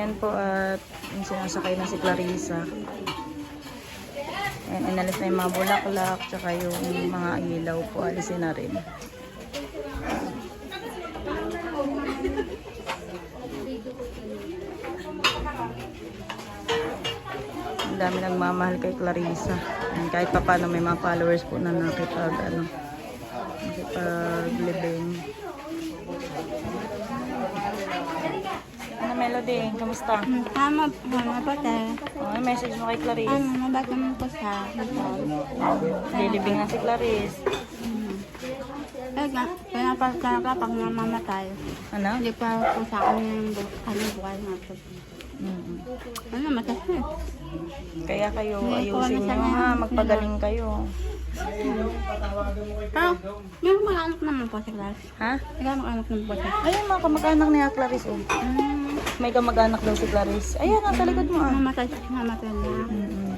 Ayan po at yung sinasakay na si Clarissa. Ayan, inalis na yung mga bulaklak, tsaka yung mga ilaw po, alisin na rin. Ang dami nagmamahal kay Clarissa. Ayan, kahit pa paano may mga followers po na nakipag, ano, nakipag-living. Ano, Melody? Kamusta? Tama, tama po tayo. Oh, may message mo kay Clarice. Ano, mabait naman po sa Lilibing nga si Clarice. Kaya, kaya pa talaga pag namamatay, Ano? hindi pa po sa akin yung bu- kanyang buhay na po. Mm. Ano, matasi. Kaya kayo, May ayusin kuha na nyo sana ha. yung- Magpagaling kayo. Pero, may mag-anak naman po si Clarice. Ha? May mag-anak naman po siya. Ayun, mga kamag-anak niya, Clarice. Oh. Hmm, May kamag-anak daw si Clarice. Ayan, nasa likod mo ah. namatay siya, namatay na. Mm-mm.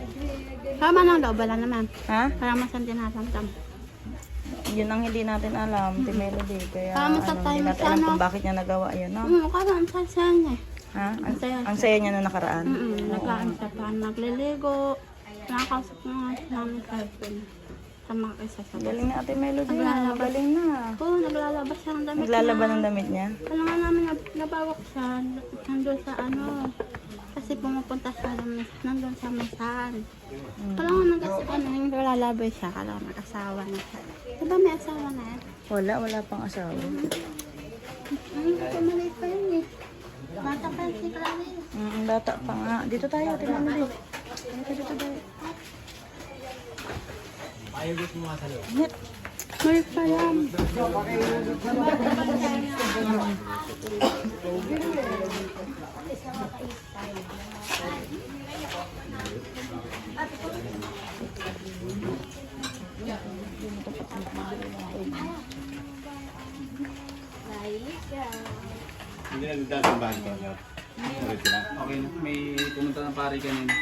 Tama ng loob, wala naman. Ha? Parang masan tinatamtam. Yun ang hindi natin alam, Ti Melody. Kaya Ah, ano, masal tayo hindi natin sa alam ano? kung bakit niya nagawa yun, no? Hmm, kaya ang sasya niya. Ha? Ang, saya. ang saya niya na nakaraan. Mm-mm, nagkaan siya pa, nagliligo. Nakakausap ko nga husband. Sa mga isa sa Galing na Ate Melody. Naglalaba. ah. Galing na. Oo, naglalabas siya ng damit Naglalaban niya. ng damit niya. Alam nga namin, nab- nabawak siya nandun sa ano. Kasi pumupunta siya ng- nandun sa masan. Mm. Kala nga nag ano, yung naglalabay siya. Kala nga nag-asawa na siya. Diba may asawa na yan? Wala, wala pang asawa. Ay, pumalik pa yun eh. Bata pa si Clarice. Mm, bata pa nga. Dito tayo, Ate Melody. Dito, dito tayo. Ingat. Malik pa yan. Hindi na nagdasambahan ko. Sorry na. Okay, may pumunta ng pare kanina.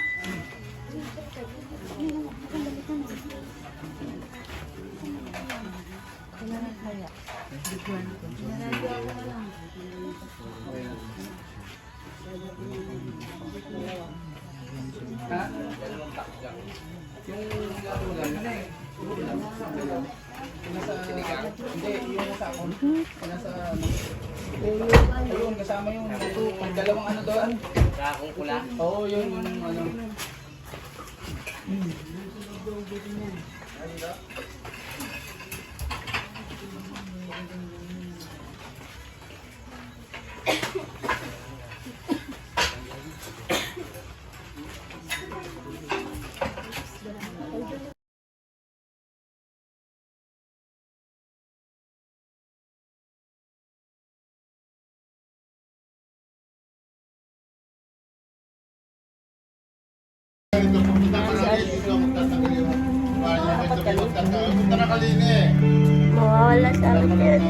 Ha? Yung laro lang, ano eh? Yung hindi, yung nasa ako. Yung nasa, ano? Ayun, kasama yung, yung dalawang ano doon. Kakong pula? Oo, yun, yung ano. Punta na kalini. Mawawala sa akin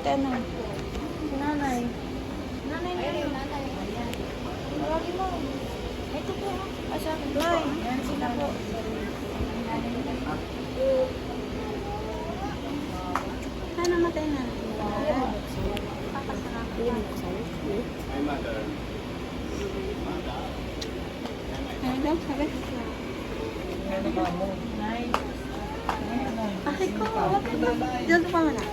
Ano? Nanay. Nanay na yun. Tawagin mo. Ito po. Asa? Nay. Yan sila po. Sana matay na. Kasi ko, wag ka ba? Diyan ka pa muna.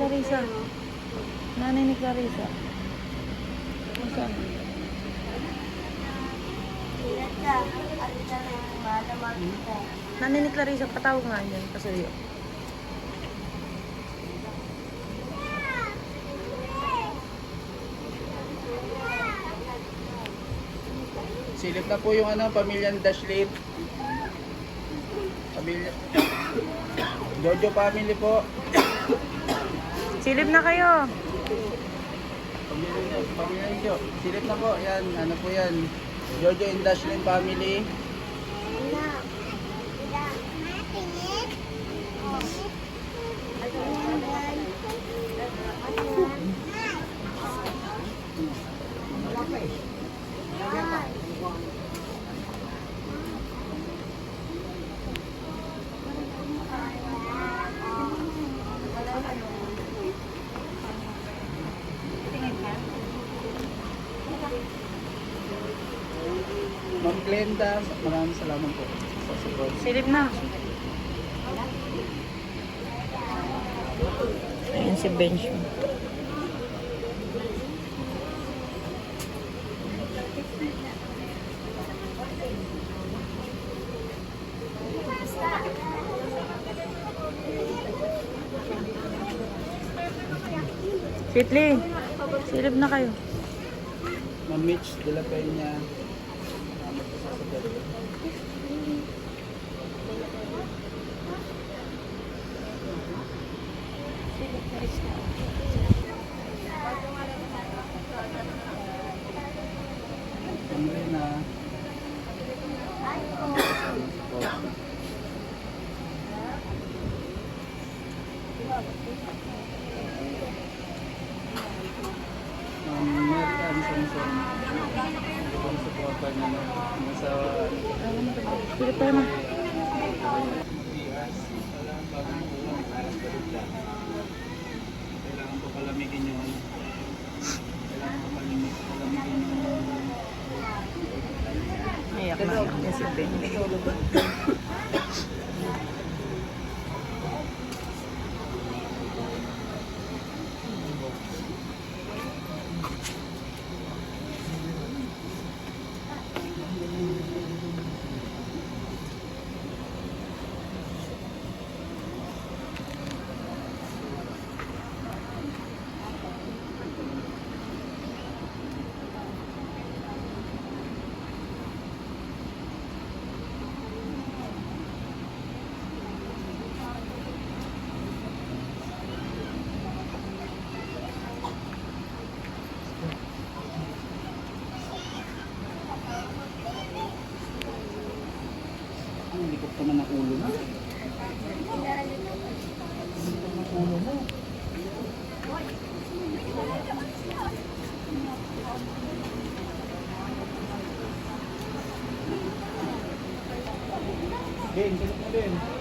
Clarissa. Nanay ni Clarissa. Saan? Nanay ni Clarissa, patawag nga yan. Pasuyo. Silip na po yung ano, pamilyang Dashlin. Pamilya. Jojo family po. Silip na kayo. Pamilya, pamilya nyo. Silip na po. Yan, ano po yan. Jojo Dashlin family. Glenda, maraming salamat po sa support. Silip na. Ayan si Bench. Sweetly, silip na kayo. Ma'am Mitch de la Peña. benim. Tapos. Susulitin mo na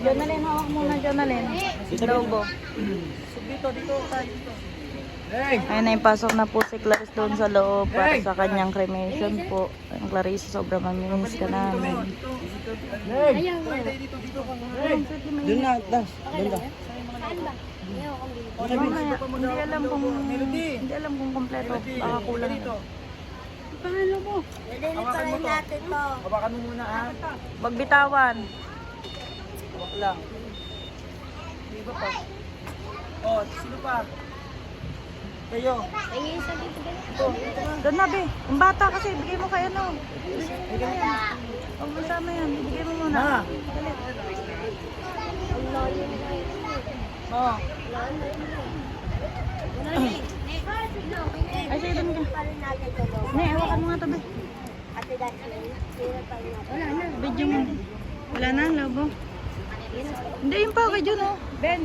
Jonalyn, hawak muna, Jonalyn. Logo. Dito, dito, dito. Ayun na, ipasok na po si Clarice doon sa loob para sa kanyang cremation po. Ang Clarice, sobrang mamimiss ka namin. Doon na, das. Doon na. Hindi alam kung hindi alam kung kompleto. Baka kulang. Paano mo? Hawakan mo to. Hawakan mo muna ha. Magbitawan. Hawak lang. Dito pa. Oh, sino pa? Kayo. Doon na, be. Ang bata kasi, bigay mo kay ano. Huwag mo sama yan. Ibigay mo muna. Na. Oo. Ay, sige, doon ka. Ne, hawakan mo nga to, be. Wala na. Video mo. Wala na, logo. Hindi, yung pa kay Jun, oh. Ben.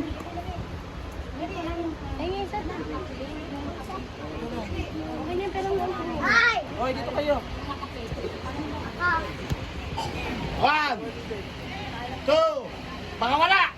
Okay na, pero lang po. Ay! Okay, dito kayo. One! Two! Mga wala!